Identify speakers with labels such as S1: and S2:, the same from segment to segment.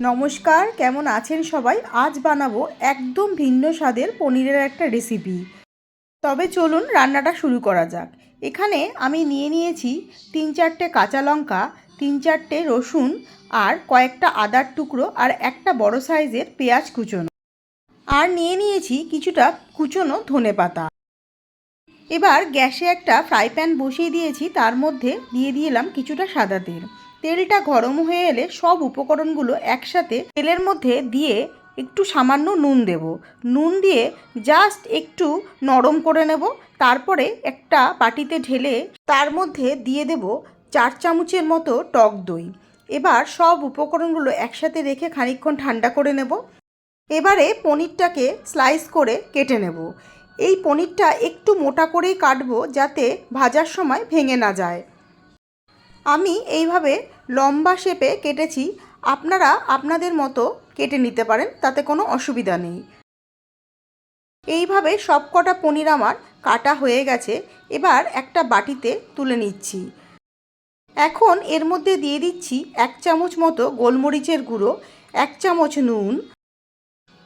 S1: নমস্কার, কেমন আছেন সবাই? আজ বানাবো একদম ভিন্ন স্বাদের পনিরের একটা রেসিপি তবে চলুন রান্নাটা শুরু করা যাক। এখানে আমি নিয়ে নিয়েছি তিন চারটে কাঁচা লঙ্কা, তিন চারটে রসুন আর কয়েকটা আদার টুকরো আর একটা বড় সাইজের পেঁয়াজ কুচোনো। আর নিয়ে নিয়েছি কিছুটা কুচোনো ধনে পাতা। এবার গ্যাসে একটা ফ্রাই প্যান বসিয়ে দিয়েছি, তার মধ্যে দিয়ে দিলাম কিছুটা সাদা তেল। তেলটা গরম হয়ে এলে সব উপকরণগুলো একসাথে তেলের মধ্যে দিয়ে একটু সামান্য নুন দেব। নুন দিয়ে জাস্ট একটু নরম করে নেব। তারপরে একটা বাটিতে ঢেলে তার মধ্যে দিয়ে দেব চার চামচের মতো টক দই। এবার সব উপকরণগুলো একসাথে রেখে খানিকক্ষণ ঠান্ডা করে নেব। এবারে পনিরটাকে স্লাইস করে কেটে নেব। এই পনিরটা একটু মোটা করেই কাটবো যাতে ভাজার সময় ভেঙে না যায়। আমি এইভাবে লম্বা শেপে কেটেছি, আপনারা আপনাদের মতো কেটে নিতে পারেন, তাতে কোনো অসুবিধা নেই। এইভাবে সব কটা পনির আমার কাটা হয়ে গেছে, এবার একটা বাটিতে তুলে নিচ্ছি। এখন এর মধ্যে দিয়ে দিচ্ছি এক চামচ মতো গোলমরিচের গুঁড়ো, এক চামচ নুন,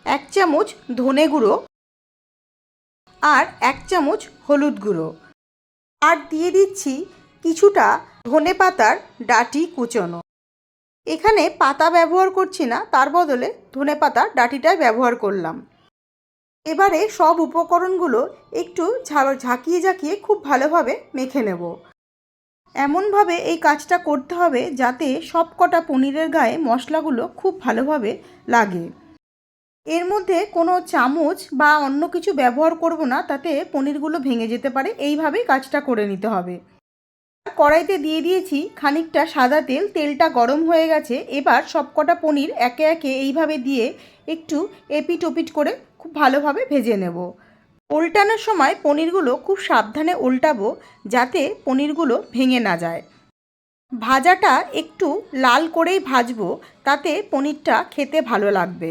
S1: এক চামচ ধনে গুঁড়ো আর এক চামচ হলুদ গুঁড়ো। আর দিয়ে দিচ্ছি কিছুটা ধনে পাতার ডাটি কুচোনো। এখানে পাতা ব্যবহার করছি না, তার বদলে ধনে পাতা ডাটিটাই ব্যবহার করলাম। এবারে সব উপকরণগুলো একটু ঝাঁকিয়ে ঝাঁকিয়ে খুব ভালোভাবে মেখে নেব। এমনভাবে এই কাজটা করতে হবে যাতে সব কটা পনিরের গায়ে মশলাগুলো খুব ভালোভাবে লাগে। এর মধ্যে কোনো চামচ বা অন্য কিছু ব্যবহার করব না, তাতে পনিরগুলো ভেঙে যেতে পারে। এইভাবেই কাজটা করে নিতে হবে। কড়াইতে দিয়ে দিয়েছি খানিকটা সাদা তেল, তেলটা গরম হয়ে গেছে। এবার সবকটা পনির একে একে এইভাবে দিয়ে একটু এপিট ওপিট করে খুব ভালোভাবে ভেজে নেব। উল্টানোর সময় পনিরগুলো খুব সাবধানে উল্টাবো যাতে পনিরগুলো ভেঙে না যায়। ভাজাটা একটু লাল করেই ভাজবো, তাতে পনিরটা খেতে ভালো লাগবে।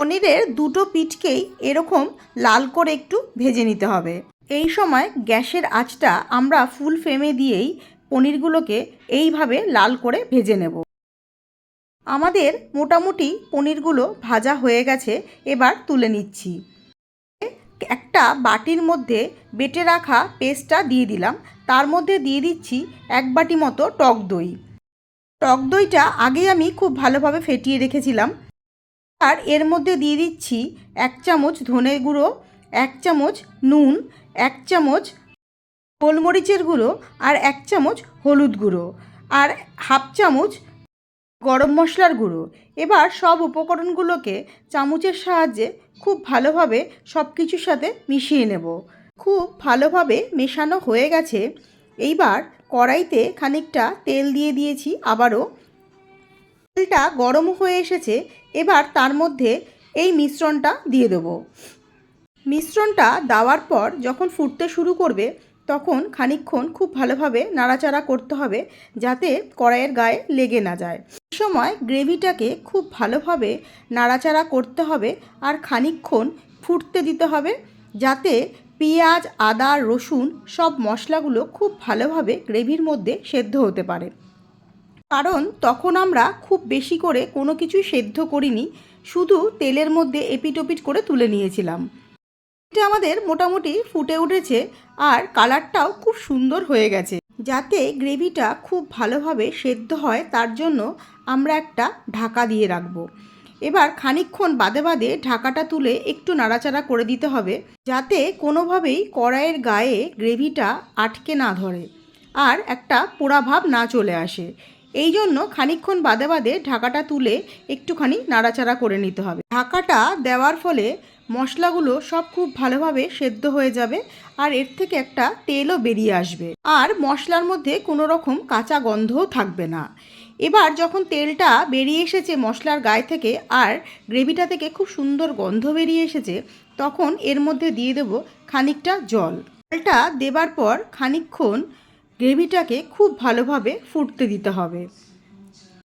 S1: পনিরের দুটো পিঠকেই এরকম লাল করে একটু ভেজে নিতে হবে। এই সময় গ্যাসের আঁচটা আমরা ফুল ফ্লেমে দিয়েই পনিরগুলোকে এইভাবে লাল করে ভেজে নেব। আমাদের মোটামুটি পনিরগুলো ভাজা হয়ে গেছে, এবার তুলে নিচ্ছি। একটা বাটির মধ্যে বেটে রাখা পেস্টটা দিয়ে দিলাম। তার মধ্যে দিয়ে দিচ্ছি এক বাটি মতো টক দই। টক দইটা আগে আমি খুব ভালোভাবে ফেটিয়ে রেখেছিলাম। আর এর মধ্যে দিয়ে দিচ্ছি এক চামচ ধনে গুঁড়ো এক চামচ নুন, এক চামচ গোলমরিচের গুঁড়ো আর এক চামচ হলুদ গুঁড়ো আর হাফ চামচ গরম মশলার গুঁড়ো। এবার সব উপকরণগুলোকে চামচের সাহায্যে খুব ভালোভাবে সব কিছুর সাথে মিশিয়ে নেব। খুব ভালোভাবে মেশানো হয়ে গেছে। এইবার কড়াইতে খানিকটা তেল দিয়ে দিয়েছি আবারও। তেলটা গরম হয়ে এসেছে। এবার তার মধ্যে এই মিশ্রণটা দিয়ে দেবো। মিশ্রণটা দেওয়ার পর যখন ফুটতে শুরু করবে, তখন খানিকক্ষণ খুব ভালোভাবে নাড়াচাড়া করতে হবে যাতে কড়াইয়ের গায়ে লেগে না যায়। সময় গ্রেভিটাকে খুব ভালোভাবে নাড়াচাড়া করতে হবে আর খানিকক্ষণ ফুটতে দিতে হবে যাতে পেঁয়াজ, আদা রসুন সব মশলাগুলো খুব ভালোভাবে গ্রেভির মধ্যে সেদ্ধ হতে পারে। কারণ তখন আমরা খুব বেশি করে কোনো কিছুই সেদ্ধ করিনি, শুধু তেলের মধ্যে এপিটোপিট করে তুলে নিয়েছিলাম। এটা আমাদের মোটামুটি ফুটে উঠেছে আর কালারটাও খুব সুন্দর হয়ে গেছে। যাতে গ্রেভিটা খুব ভালোভাবে সেদ্ধ হয়, তার জন্য আমরা একটা ঢাকা দিয়ে রাখব। এবার খানিকক্ষণ বাদে বাদে ঢাকাটা তুলে একটু নাড়াচাড়া করে দিতে হবে, যাতে কোনোভাবেই কড়াইয়ের গায়ে গ্রেভিটা আটকে না ধরে আর একটা পোড়া ভাব না চলে আসে। এই জন্য খানিকক্ষণ বাদে বাদে ঢাকাটা তুলে একটুখানি নাড়াচাড়া করে নিতে হবে। ঢাকাটা দেওয়ার ফলে মশলাগুলো সব খুব ভালোভাবে সেদ্ধ হয়ে যাবে আর এর থেকে একটা তেলও বেরিয়ে আসবে। আর মশলার মধ্যে কোনো রকম কাঁচা গন্ধও থাকবে না। এবার যখন তেলটা বেরিয়ে এসেছে মশলার গায়ে থেকে আর গ্রেভিটা থেকে খুব সুন্দর গন্ধ বেরিয়ে এসেছে, তখন এর মধ্যে দিয়ে দেব খানিকটা জল। জলটা দেবার পর খানিকক্ষণ গ্রেভিটাকে খুব ভালোভাবে ফুটতে দিতে হবে।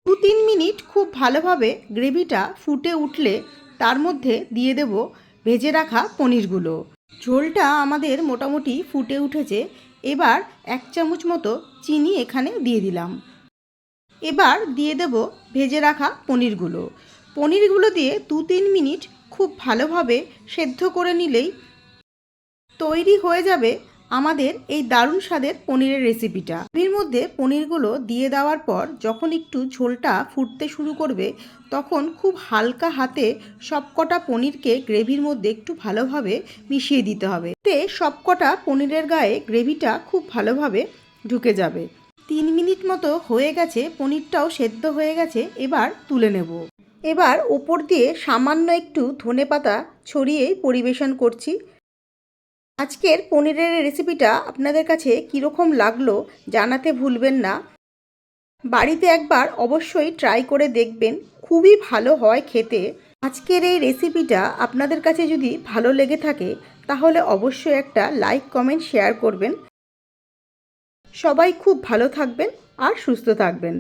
S1: দু তিন মিনিট খুব ভালোভাবে গ্রেভিটা ফুটে উঠলে তার মধ্যে দিয়ে দেব ভেজে রাখা পনিরগুলো। ঝোলটা আমাদের মোটামুটি ফুটে উঠেছে, এবার এক চামচ মতো চিনি এখানে দিয়ে দিলাম। এবার দিয়ে দেব ভেজে রাখা পনিরগুলো। পনিরগুলো দিয়ে দু তিন মিনিট খুব ভালোভাবে সেদ্ধ করে নিলেই তৈরি হয়ে যাবে আমাদের এই দারুণ স্বাদের পনিরের রেসিপিটা। এর মধ্যে পনিরগুলো দিয়ে দেওয়ার পর যখন একটু ঝোলটা ফুটতে শুরু করবে, তখন খুব হালকা হাতে সবকটা পনিরকে গ্রেভির মধ্যে একটু ভালোভাবে মিশিয়ে দিতে হবে। তে সবকটা পনিরের গায়ে গ্রেভিটা খুব ভালোভাবে ঢুকে যাবে। তিন মিনিট মতো হয়ে গেছে, পনিরটাও সেদ্ধ হয়ে গেছে, এবার তুলে নেব। এবার ওপর দিয়ে সামান্য একটু ধনে পাতা ছড়িয়েই পরিবেশন করছি। আজকের পনিরের রেসিপিটা আপনাদের কাছে কীরকম লাগল জানাতে ভুলবেন না। বাড়িতে একবার অবশ্যই ট্রাই করে দেখবেন, খুবই ভালো হয় খেতে। আজকের এই রেসিপিটা আপনাদের কাছে যদি ভালো লেগে থাকে, তাহলে অবশ্যই একটা লাইক কমেন্ট শেয়ার করবেন। সবাই খুব ভালো থাকবেন আর সুস্থ থাকবেন।